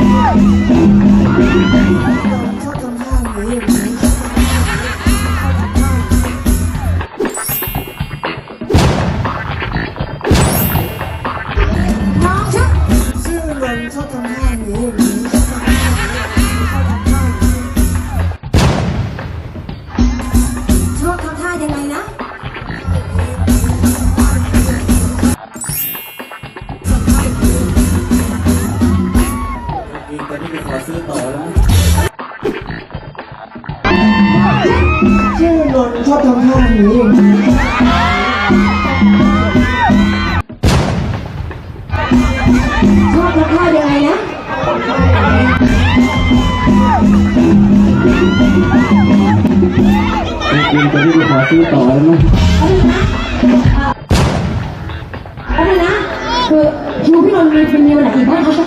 ซึ่งนี้องนี้น้องชักชื่อมันชอบทำท่าอย่างนี้อย่างนี้ นชอบทำท่าอย่างนี้ชอบทำท่ายังไงนะอีกตอนนี้ไปขอซื้อต่อแล้วมั้งอะไรนะคือคิวพี่นนท์มีเป็นมีวันไหนอีกบ้างคะ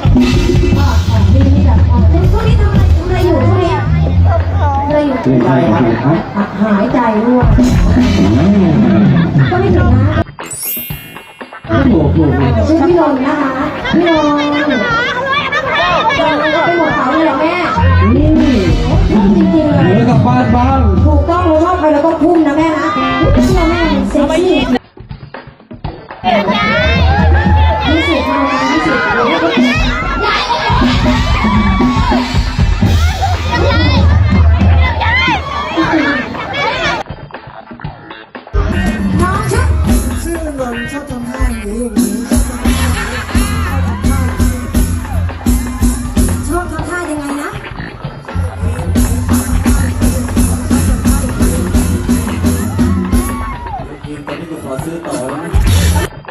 หายใจด้วย ก็ไม่ถึงนะถูกถูกชื่อพี่นนท์นะคะพี่นนท์จองไปหมดเขาเลยเหรอแม่จริงๆเลยหลือกับบ้านบ้างถูกต้องเราชอบครแล้วก็พุ่มนะแม่นะพี่นนท์แม่เซ็กซี่มีสิทธิ์ทำงานมีสิทธิ์ นชอบทำหน้าอย่างนี้อย่างนี้ชอบทำท่ายังไงนะ ตอนนี้กูขอซื้อต่อแล้ว